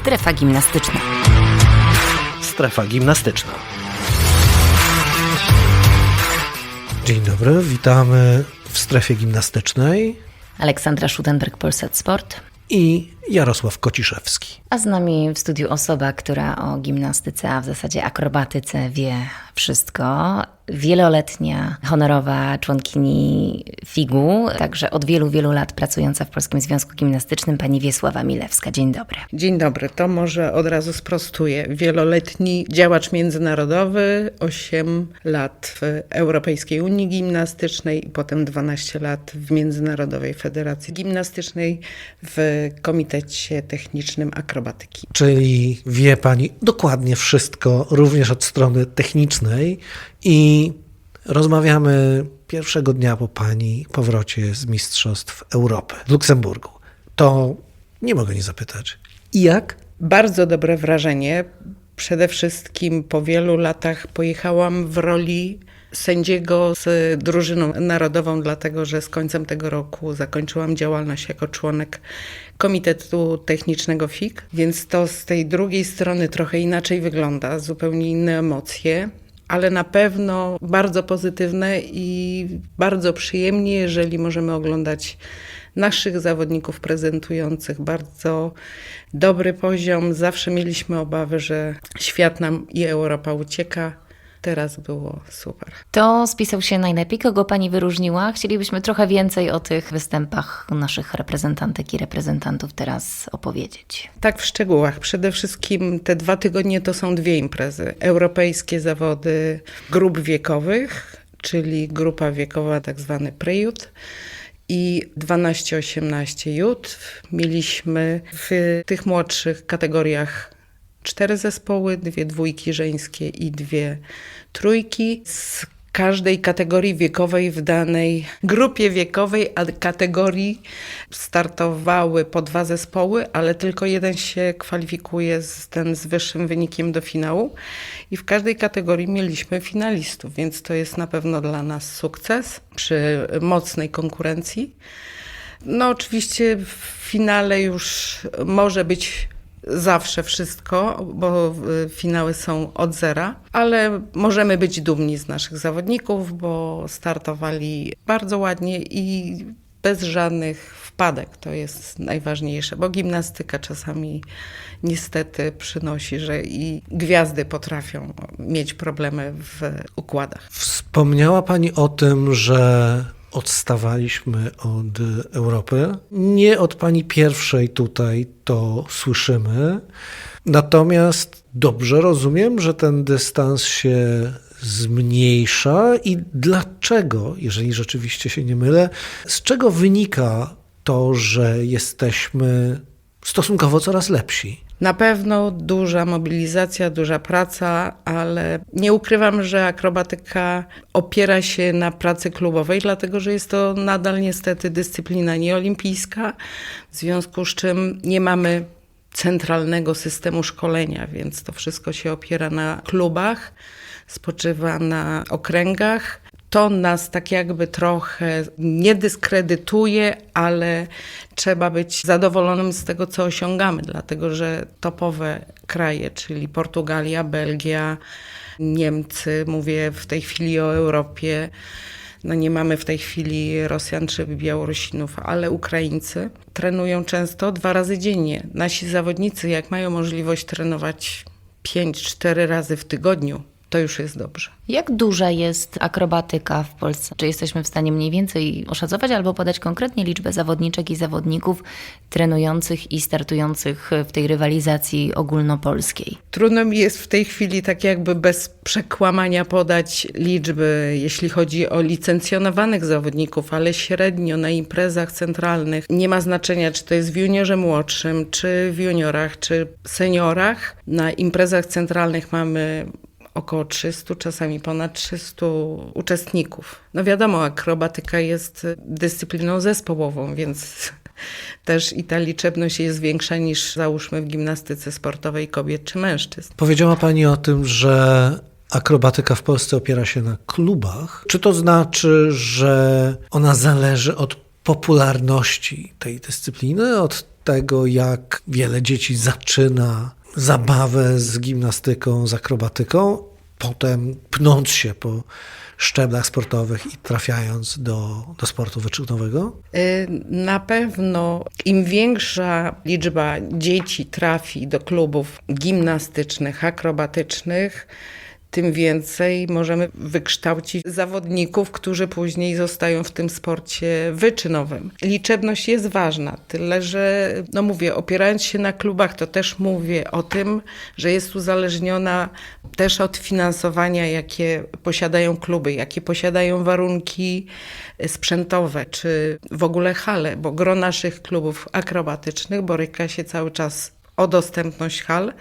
Strefa gimnastyczna. Strefa gimnastyczna. Dzień dobry, witamy w strefie gimnastycznej Aleksandra Schudenberg, Polsat Sport. i Jarosław Kociszewski. A z nami w studiu osoba, która o gimnastyce, a w zasadzie akrobatyce wie wszystko. Wieloletnia honorowa członkini FIGU, także od wielu, wielu lat pracująca w Polskim Związku Gimnastycznym, pani Wiesława Milewska. Dzień dobry. Dzień dobry, to może od razu sprostuję. Wieloletni działacz międzynarodowy, 8 lat w Europejskiej Unii Gimnastycznej i potem 12 lat w Międzynarodowej Federacji Gimnastycznej w Komitecie Technicznym Akrobatyki. Czyli wie pani dokładnie wszystko, również od strony technicznej i rozmawiamy pierwszego dnia po pani powrocie z Mistrzostw Europy w Luksemburgu. To nie mogę nie zapytać. I jak? Bardzo dobre wrażenie. Przede wszystkim po wielu latach pojechałam w roli sędziego z drużyną narodową, dlatego że z końcem tego roku zakończyłam działalność jako członek Komitetu Technicznego FIG, więc to z tej drugiej strony trochę inaczej wygląda, zupełnie inne emocje. Ale na pewno bardzo pozytywne i bardzo przyjemnie, jeżeli możemy oglądać naszych zawodników prezentujących bardzo dobry poziom. Zawsze mieliśmy obawy, że świat nam i Europa ucieka. Teraz było super. To spisał się najlepiej. Kogo pani wyróżniła? Chcielibyśmy trochę więcej o tych występach naszych reprezentantek i reprezentantów teraz opowiedzieć. Tak w szczegółach. Przede wszystkim te dwa tygodnie to są dwie imprezy. Europejskie zawody grup wiekowych, czyli grupa wiekowa tak zwany prejut i 12-18 jut. Mieliśmy w tych młodszych kategoriach cztery zespoły, dwie dwójki żeńskie i dwie trójki. Z każdej kategorii wiekowej w danej grupie wiekowej, a kategorii startowały po dwa zespoły, ale tylko jeden się kwalifikuje z ten z wyższym wynikiem do finału. I w każdej kategorii mieliśmy finalistów, więc to jest na pewno dla nas sukces przy mocnej konkurencji. No oczywiście w finale już może być zawsze wszystko, bo finały są od zera, ale możemy być dumni z naszych zawodników, bo startowali bardzo ładnie i bez żadnych wpadek. To jest najważniejsze, bo gimnastyka czasami niestety przynosi, że i gwiazdy potrafią mieć problemy w układach. Wspomniała Pani o tym, że odstawaliśmy od Europy. Nie od Pani pierwszej tutaj to słyszymy. Natomiast dobrze rozumiem, że ten dystans się zmniejsza i dlaczego, jeżeli rzeczywiście się nie mylę, z czego wynika to, że jesteśmy stosunkowo coraz lepsi? Na pewno duża mobilizacja, duża praca, ale nie ukrywam, że akrobatyka opiera się na pracy klubowej, dlatego że jest to nadal niestety dyscyplina nieolimpijska, w związku z czym nie mamy centralnego systemu szkolenia, więc to wszystko się opiera na klubach, spoczywa na okręgach to nas tak jakby trochę nie dyskredytuje, ale trzeba być zadowolonym z tego, co osiągamy, dlatego że topowe kraje, czyli Portugalia, Belgia, Niemcy, mówię w tej chwili o Europie, no nie mamy w tej chwili Rosjan czy Białorusinów, ale Ukraińcy trenują często dwa razy dziennie. Nasi zawodnicy, jak mają możliwość trenować 5-4 razy w tygodniu, to już jest dobrze. Jak duża jest akrobatyka w Polsce? Czy jesteśmy w stanie mniej więcej oszacować albo podać konkretnie liczbę zawodniczek i zawodników trenujących i startujących w tej rywalizacji ogólnopolskiej? Trudno mi jest w tej chwili tak jakby bez przekłamania podać liczby, jeśli chodzi o licencjonowanych zawodników, ale średnio na imprezach centralnych nie ma znaczenia, czy to jest w juniorze młodszym, czy w juniorach, czy seniorach. Na imprezach centralnych mamy około 300, czasami ponad 300 uczestników. No wiadomo, akrobatyka jest dyscypliną zespołową, więc też i ta liczebność jest większa niż załóżmy w gimnastyce sportowej kobiet czy mężczyzn. Powiedziała Pani o tym, że akrobatyka w Polsce opiera się na klubach. Czy to znaczy, że ona zależy od popularności tej dyscypliny, od tego, jak wiele dzieci zaczyna zabawę z gimnastyką, z akrobatyką, potem pnąc się po szczeblach sportowych i trafiając do, do sportu wyczynowego? Y, Na pewno im większa liczba dzieci trafi do klubów gimnastycznych, akrobatycznych, tym więcej możemy wykształcić zawodników, którzy później zostają w tym sporcie wyczynowym. Liczebność jest ważna, tyle że, no mówię, opierając się na klubach, to też mówię o tym, że jest uzależniona też od finansowania, jakie posiadają kluby, jakie posiadają warunki sprzętowe, czy w ogóle hale, bo gro naszych klubów akrobatycznych boryka się cały czas o dostępność hal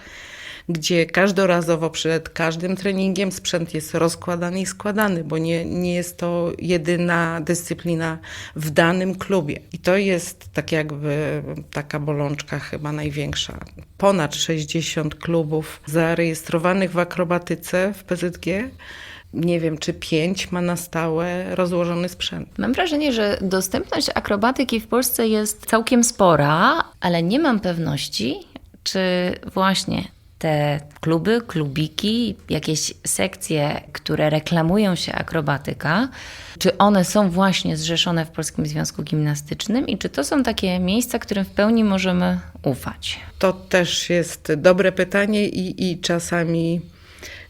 gdzie każdorazowo przed każdym treningiem sprzęt jest rozkładany i składany, bo nie, nie jest to jedyna dyscyplina w danym klubie. I to jest tak jakby taka bolączka chyba największa. Ponad 60 klubów zarejestrowanych w akrobatyce w PZG. Nie wiem, czy pięć ma na stałe rozłożony sprzęt. Mam wrażenie, że dostępność akrobatyki w Polsce jest całkiem spora, ale nie mam pewności, czy właśnie te kluby, klubiki, jakieś sekcje, które reklamują się akrobatyka, czy one są właśnie zrzeszone w Polskim Związku Gimnastycznym i czy to są takie miejsca, którym w pełni możemy ufać? To też jest dobre pytanie i, i czasami,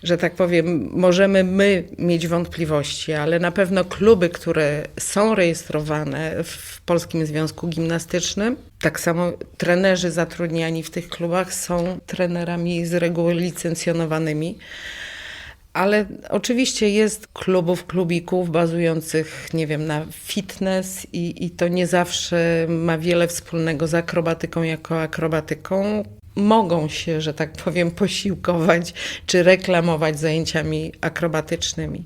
że tak powiem, możemy my mieć wątpliwości, ale na pewno kluby, które są rejestrowane w Polskim Związku Gimnastycznym, tak samo trenerzy zatrudniani w tych klubach są trenerami z reguły licencjonowanymi. Ale oczywiście jest klubów, klubików bazujących, nie wiem, na fitness i, i to nie zawsze ma wiele wspólnego z akrobatyką jako akrobatyką. Mogą się, że tak powiem, posiłkować czy reklamować zajęciami akrobatycznymi.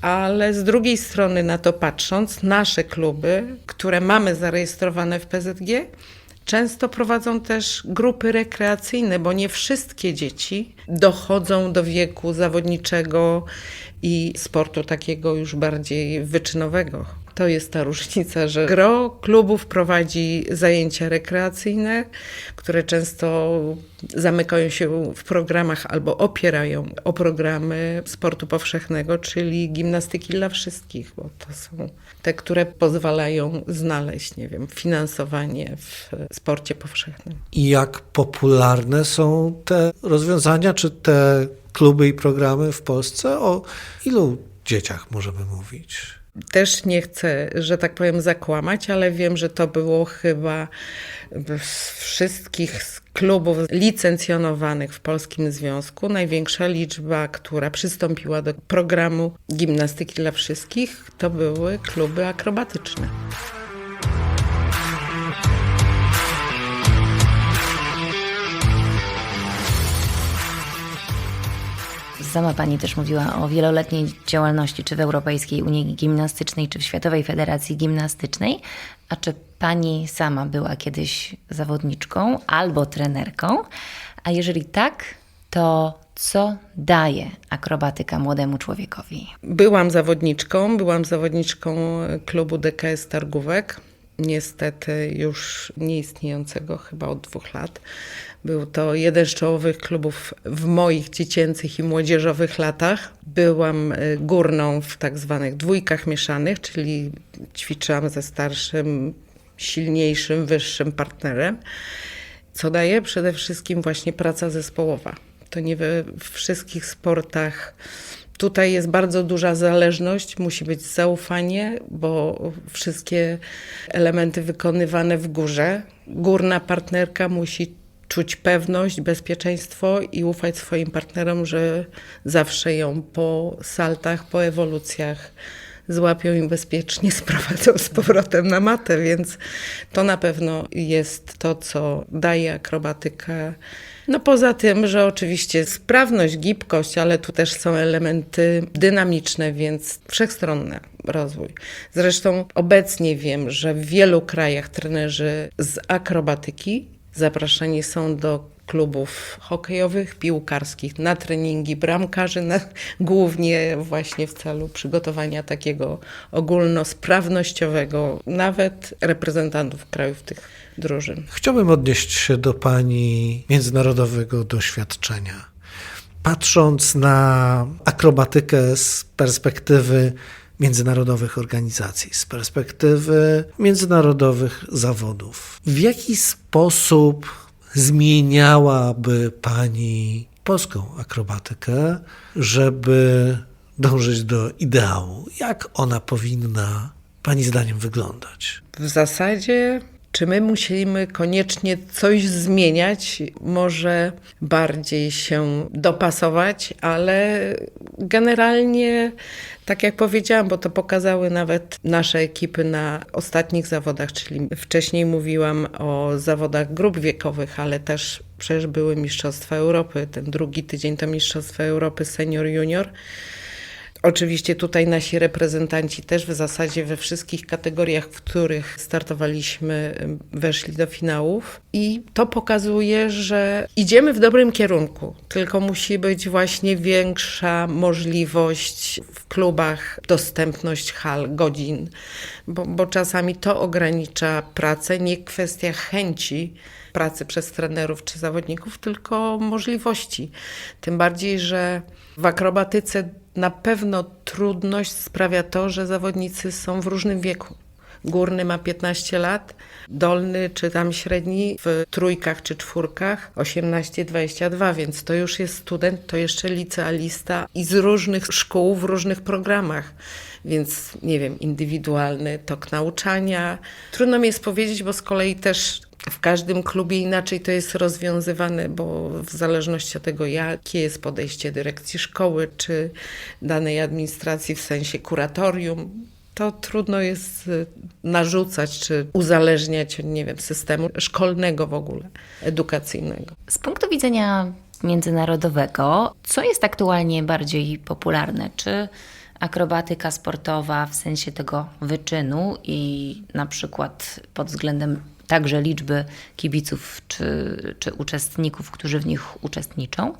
Ale z drugiej strony na to patrząc, nasze kluby, które mamy zarejestrowane w PZG, Często prowadzą też grupy rekreacyjne, bo nie wszystkie dzieci dochodzą do wieku zawodniczego i sportu takiego już bardziej wyczynowego. To jest ta różnica, że gro klubów prowadzi zajęcia rekreacyjne, które często zamykają się w programach albo opierają o programy sportu powszechnego, czyli gimnastyki dla wszystkich, bo to są te, które pozwalają znaleźć, nie wiem, finansowanie w sporcie powszechnym. I jak popularne są te rozwiązania, czy te kluby i programy w Polsce? O ilu dzieciach możemy mówić? Też nie chcę, że tak powiem, zakłamać, ale wiem, że to było chyba z wszystkich klubów licencjonowanych w Polskim Związku największa liczba, która przystąpiła do programu gimnastyki dla wszystkich, to były kluby akrobatyczne. Sama Pani też mówiła o wieloletniej działalności, czy w Europejskiej Unii Gimnastycznej, czy w Światowej Federacji Gimnastycznej. A czy Pani sama była kiedyś zawodniczką albo trenerką? A jeżeli tak, to co daje akrobatyka młodemu człowiekowi? Byłam zawodniczką, byłam zawodniczką klubu DKS Targówek, niestety już nieistniejącego chyba od dwóch lat. Był to jeden z czołowych klubów w moich dziecięcych i młodzieżowych latach. Byłam y, górną w tak zwanych dwójkach mieszanych, czyli ćwiczyłam ze starszym, silniejszym, wyższym partnerem, co daje przede wszystkim właśnie praca zespołowa. To nie we wszystkich sportach Tutaj jest bardzo duża zależność, musi być zaufanie, bo wszystkie elementy wykonywane w górze. Górna partnerka musi czuć pewność, bezpieczeństwo i ufać swoim partnerom, że zawsze ją po saltach, po ewolucjach złapią i bezpiecznie sprowadzą z powrotem na matę, więc to na pewno jest to, co daje akrobatyka. No poza tym, że oczywiście sprawność, gibkość, ale tu też są elementy dynamiczne, więc wszechstronny rozwój. Zresztą obecnie wiem, że w wielu krajach trenerzy z akrobatyki zapraszani są do klubów hokejowych, piłkarskich, na treningi bramkarzy, na, głównie właśnie w celu przygotowania takiego ogólnosprawnościowego, nawet reprezentantów krajów tych drużyn. Chciałbym odnieść się do Pani międzynarodowego doświadczenia. Patrząc na akrobatykę z perspektywy międzynarodowych organizacji, z perspektywy międzynarodowych zawodów, w jaki sposób zmieniałaby Pani polską akrobatykę, żeby dążyć do ideału? Jak ona powinna Pani zdaniem wyglądać? W zasadzie, czy my musimy koniecznie coś zmieniać, może bardziej się dopasować, ale generalnie, tak jak powiedziałam, bo to pokazały nawet nasze ekipy na ostatnich zawodach, czyli wcześniej mówiłam o zawodach grup wiekowych, ale też przecież były Mistrzostwa Europy. Ten drugi tydzień to Mistrzostwa Europy Senior-Junior. Oczywiście tutaj nasi reprezentanci też w zasadzie we wszystkich kategoriach, w których startowaliśmy, weszli do finałów. I to pokazuje, że idziemy w dobrym kierunku, tylko musi być właśnie większa możliwość w klubach, dostępność hal, godzin, bo, bo czasami to ogranicza pracę, nie kwestia chęci pracy przez trenerów czy zawodników, tylko możliwości. Tym bardziej, że w akrobatyce na pewno trudność sprawia to, że zawodnicy są w różnym wieku. Górny ma 15 lat, dolny czy tam średni w trójkach czy czwórkach 18-22, więc to już jest student, to jeszcze licealista i z różnych szkół w różnych programach. Więc nie wiem, indywidualny tok nauczania. Trudno mi jest powiedzieć, bo z kolei też w każdym klubie inaczej to jest rozwiązywane, bo w zależności od tego, jakie jest podejście dyrekcji szkoły czy danej administracji w sensie kuratorium, to trudno jest y, narzucać czy uzależniać, nie wiem, systemu szkolnego w ogóle, edukacyjnego. Z punktu widzenia międzynarodowego, co jest aktualnie bardziej popularne? Czy akrobatyka sportowa w sensie tego wyczynu i na przykład pod względem także liczby kibiców czy, czy uczestników, którzy w nich uczestniczą,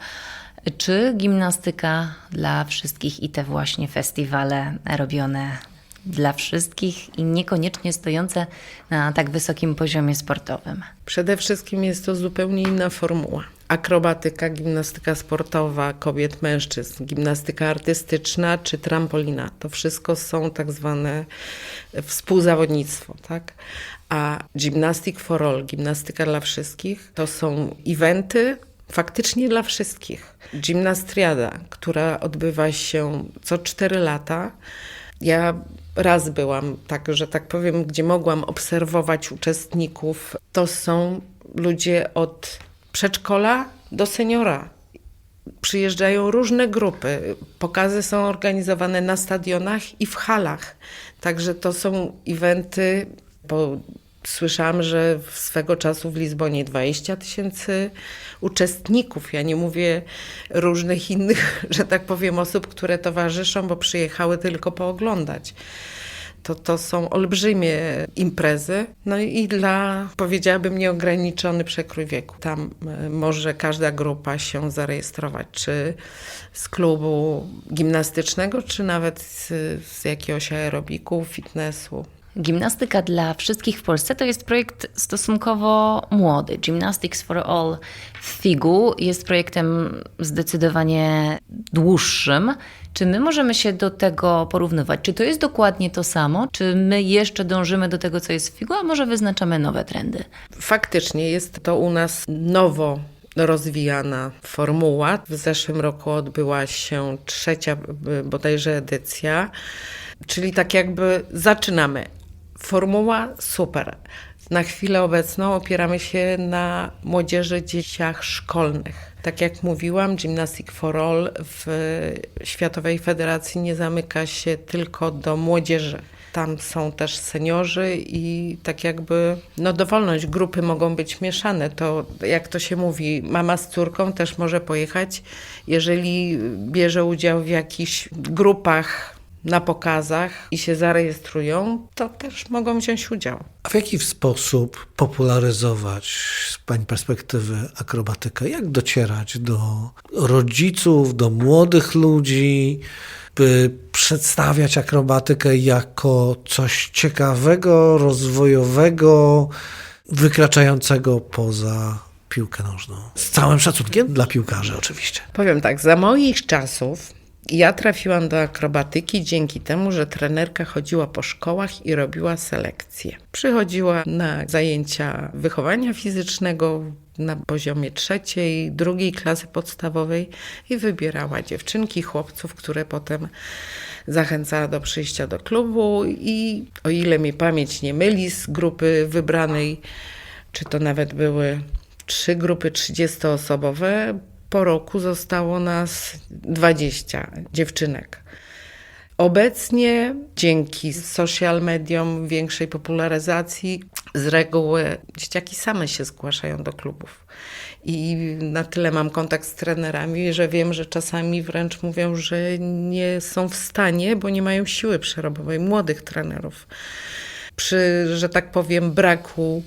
czy gimnastyka dla wszystkich i te właśnie festiwale robione dla wszystkich i niekoniecznie stojące na tak wysokim poziomie sportowym. Przede wszystkim jest to zupełnie inna formuła. Akrobatyka, gimnastyka sportowa kobiet, mężczyzn, gimnastyka artystyczna czy trampolina. To wszystko są tak zwane współzawodnictwo, tak? A Gymnastic for All, gimnastyka dla wszystkich, to są eventy faktycznie dla wszystkich. Gimnastriada, która odbywa się co 4 lata. Ja raz byłam, tak, że tak powiem, gdzie mogłam obserwować uczestników. To są ludzie od przedszkola do seniora. Przyjeżdżają różne grupy. Pokazy są organizowane na stadionach i w halach. Także to są eventy, bo słyszałam, że swego czasu w Lizbonie 20 tysięcy uczestników. Ja nie mówię różnych innych, że tak powiem, osób, które towarzyszą, bo przyjechały tylko pooglądać to, to są olbrzymie imprezy. No i dla, powiedziałabym, nieograniczony przekrój wieku. Tam e, może każda grupa się zarejestrować, czy z klubu gimnastycznego, czy nawet z, z jakiegoś aerobiku, fitnessu. Gimnastyka dla wszystkich w Polsce to jest projekt stosunkowo młody. Gymnastics for All w FIGU jest projektem zdecydowanie dłuższym. Czy my możemy się do tego porównywać? Czy to jest dokładnie to samo? Czy my jeszcze dążymy do tego, co jest w FIGU, a może wyznaczamy nowe trendy? Faktycznie jest to u nas nowo rozwijana formuła. W zeszłym roku odbyła się trzecia bodajże edycja, czyli tak jakby zaczynamy. Formuła super. Na chwilę obecną opieramy się na młodzieży, dzieciach szkolnych. Tak jak mówiłam, Gymnastic for All w Światowej Federacji nie zamyka się tylko do młodzieży. Tam są też seniorzy i tak jakby, no dowolność, grupy mogą być mieszane. To jak to się mówi, mama z córką też może pojechać, jeżeli bierze udział w jakichś grupach na pokazach i się zarejestrują, to też mogą wziąć udział. A w jaki sposób popularyzować z Pani perspektywy akrobatykę? Jak docierać do rodziców, do młodych ludzi, by przedstawiać akrobatykę jako coś ciekawego, rozwojowego, wykraczającego poza piłkę nożną? Z całym szacunkiem dla piłkarzy, oczywiście. Powiem tak, za moich czasów ja trafiłam do akrobatyki dzięki temu, że trenerka chodziła po szkołach i robiła selekcję. Przychodziła na zajęcia wychowania fizycznego na poziomie trzeciej, drugiej klasy podstawowej i wybierała dziewczynki, chłopców, które potem zachęcała do przyjścia do klubu i o ile mi pamięć nie myli z grupy wybranej, czy to nawet były trzy grupy 30-osobowe, po roku zostało nas 20 dziewczynek. Obecnie dzięki social mediom, większej popularyzacji, z reguły dzieciaki same się zgłaszają do klubów. I na tyle mam kontakt z trenerami, że wiem, że czasami wręcz mówią, że nie są w stanie, bo nie mają siły przerobowej młodych trenerów. Przy, że tak powiem, braku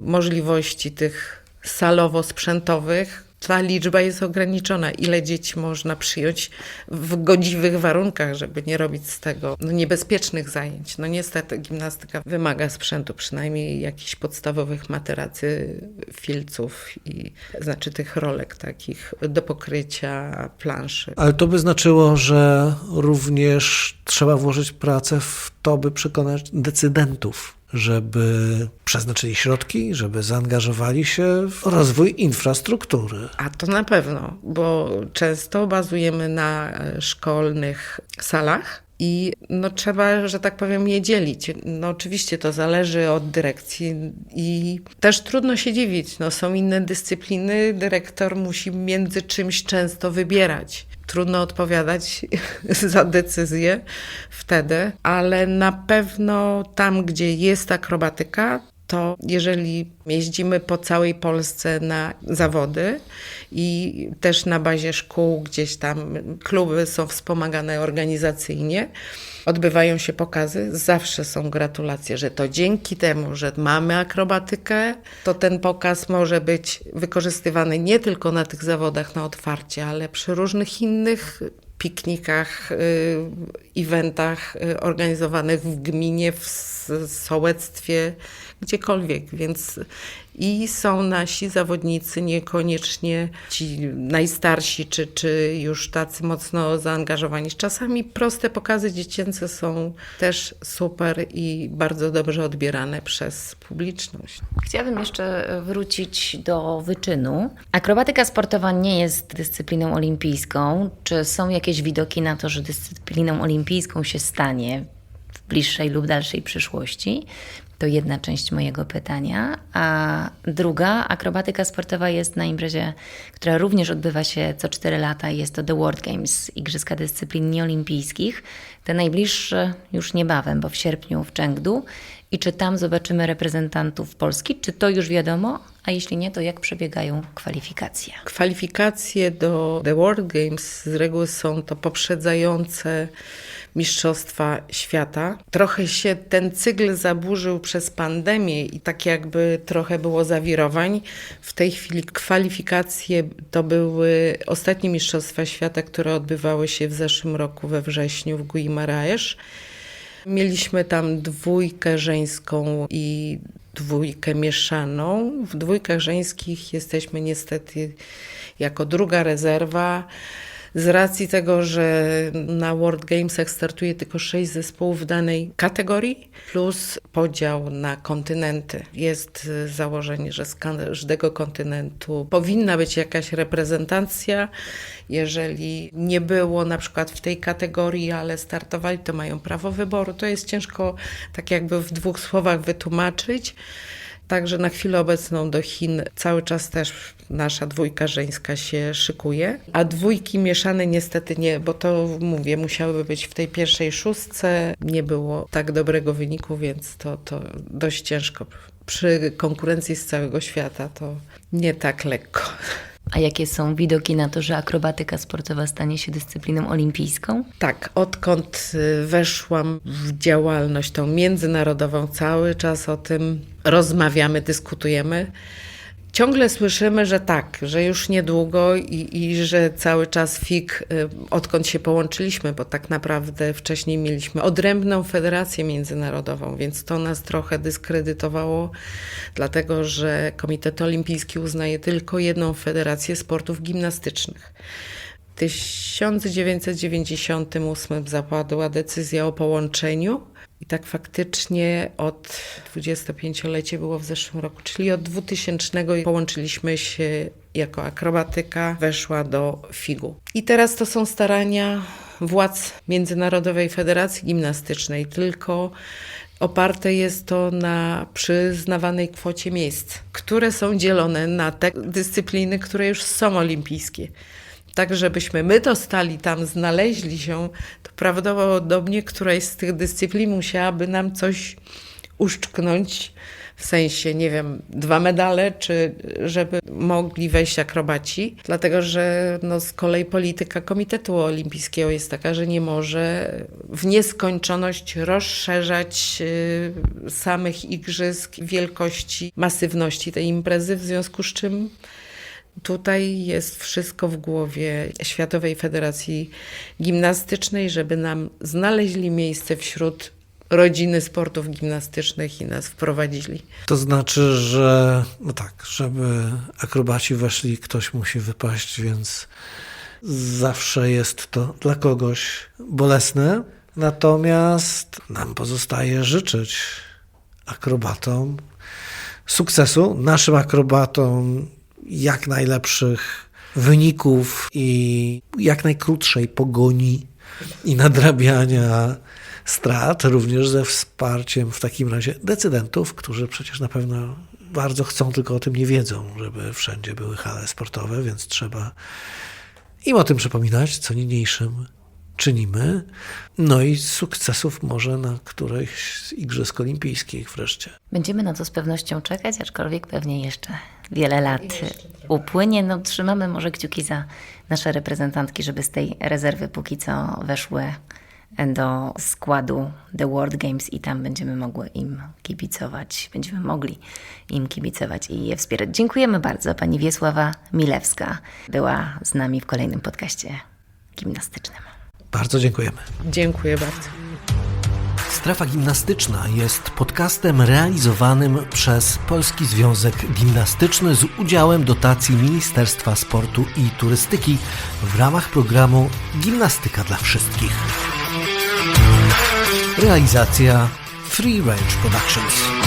możliwości tych salowo-sprzętowych, ta liczba jest ograniczona. Ile dzieci można przyjąć w godziwych warunkach, żeby nie robić z tego no, niebezpiecznych zajęć. No niestety gimnastyka wymaga sprzętu, przynajmniej jakichś podstawowych materacy, filców i znaczy tych rolek takich do pokrycia planszy. Ale to by znaczyło, że również trzeba włożyć pracę w to, by przekonać decydentów, żeby przeznaczyli środki, żeby zaangażowali się w rozwój infrastruktury. A to na pewno, bo często bazujemy na szkolnych salach. I no trzeba, że tak powiem, je dzielić. No oczywiście to zależy od dyrekcji i też trudno się dziwić. No są inne dyscypliny, dyrektor musi między czymś często wybierać. Trudno odpowiadać za decyzję wtedy, ale na pewno tam, gdzie jest akrobatyka, to jeżeli jeździmy po całej Polsce na zawody i też na bazie szkół, gdzieś tam kluby są wspomagane organizacyjnie, odbywają się pokazy, zawsze są gratulacje, że to dzięki temu, że mamy akrobatykę, to ten pokaz może być wykorzystywany nie tylko na tych zawodach na otwarcie, ale przy różnych innych piknikach, y, eventach y, organizowanych w gminie, w sołectwie, gdziekolwiek, więc i są nasi zawodnicy, niekoniecznie ci najstarsi, czy, czy już tacy mocno zaangażowani. Czasami proste pokazy dziecięce są też super i bardzo dobrze odbierane przez publiczność. Chciałabym jeszcze wrócić do wyczynu. Akrobatyka sportowa nie jest dyscypliną olimpijską. Czy są jakieś widoki na to, że dyscypliną olimpijską się stanie w bliższej lub dalszej przyszłości? To jedna część mojego pytania. A druga, akrobatyka sportowa jest na imprezie, która również odbywa się co 4 lata. Jest to The World Games, Igrzyska Dyscyplin Nieolimpijskich. Te najbliższe już niebawem, bo w sierpniu w Chengdu. I czy tam zobaczymy reprezentantów Polski? Czy to już wiadomo? A jeśli nie, to jak przebiegają kwalifikacje? Kwalifikacje do The World Games z reguły są to poprzedzające Mistrzostwa Świata. Trochę się ten cykl zaburzył przez pandemię i tak jakby trochę było zawirowań. W tej chwili kwalifikacje to były ostatnie Mistrzostwa Świata, które odbywały się w zeszłym roku we wrześniu w Guimaraes. Mieliśmy tam dwójkę żeńską i dwójkę mieszaną. W dwójkach żeńskich jesteśmy niestety jako druga rezerwa. Z racji tego, że na World Gamesach startuje tylko sześć zespołów w danej kategorii, plus podział na kontynenty. Jest założenie, że z każdego kontynentu powinna być jakaś reprezentacja. Jeżeli nie było na przykład w tej kategorii, ale startowali, to mają prawo wyboru. To jest ciężko tak jakby w dwóch słowach wytłumaczyć. Także na chwilę obecną do Chin cały czas też nasza dwójka żeńska się szykuje, a dwójki mieszane niestety nie, bo to mówię, musiałyby być w tej pierwszej szóstce. Nie było tak dobrego wyniku, więc to, to dość ciężko. Przy konkurencji z całego świata to nie tak lekko. A jakie są widoki na to, że akrobatyka sportowa stanie się dyscypliną olimpijską? Tak, odkąd y, weszłam w działalność tą międzynarodową, cały czas o tym rozmawiamy, dyskutujemy. Ciągle słyszymy, że tak, że już niedługo i, i że cały czas FIG, y, odkąd się połączyliśmy, bo tak naprawdę wcześniej mieliśmy odrębną federację międzynarodową, więc to nas trochę dyskredytowało, dlatego że Komitet Olimpijski uznaje tylko jedną federację sportów gimnastycznych. W 1998 zapadła decyzja o połączeniu i tak faktycznie od 25-lecie było w zeszłym roku, czyli od 2000 połączyliśmy się jako akrobatyka, weszła do FIG-u. I teraz to są starania władz Międzynarodowej Federacji Gimnastycznej, tylko oparte jest to na przyznawanej kwocie miejsc, które są dzielone na te dyscypliny, które już są olimpijskie. Tak, żebyśmy my dostali tam, znaleźli się, to prawdopodobnie któraś z tych dyscyplin musiałaby nam coś uszczknąć, w sensie, nie wiem, dwa medale, czy żeby mogli wejść akrobaci, dlatego że no, z kolei polityka Komitetu Olimpijskiego jest taka, że nie może w nieskończoność rozszerzać y, samych igrzysk, wielkości, masywności tej imprezy, w związku z czym Tutaj jest wszystko w głowie Światowej Federacji Gimnastycznej, żeby nam znaleźli miejsce wśród rodziny sportów gimnastycznych i nas wprowadzili. To znaczy, że no tak, żeby akrobaci weszli, ktoś musi wypaść, więc zawsze jest to dla kogoś bolesne. Natomiast nam pozostaje życzyć akrobatom sukcesu, naszym akrobatom jak najlepszych wyników i jak najkrótszej pogoni i nadrabiania strat, również ze wsparciem w takim razie decydentów, którzy przecież na pewno bardzo chcą, tylko o tym nie wiedzą, żeby wszędzie były hale sportowe, więc trzeba im o tym przypominać, co niniejszym czynimy. No i sukcesów może na którejś z Igrzysk Olimpijskich wreszcie. Będziemy na to z pewnością czekać, aczkolwiek pewnie jeszcze wiele lat upłynie. No, trzymamy może kciuki za nasze reprezentantki, żeby z tej rezerwy póki co weszły do składu The World Games i tam będziemy mogły im kibicować, będziemy mogli im kibicować i je wspierać. Dziękujemy bardzo. Pani Wiesława Milewska była z nami w kolejnym podcaście gimnastycznym. Bardzo dziękujemy. Dziękuję bardzo. Strefa Gimnastyczna jest podcastem realizowanym przez Polski Związek Gimnastyczny z udziałem dotacji Ministerstwa Sportu i Turystyki w ramach programu Gimnastyka dla Wszystkich. Realizacja Free Range Productions.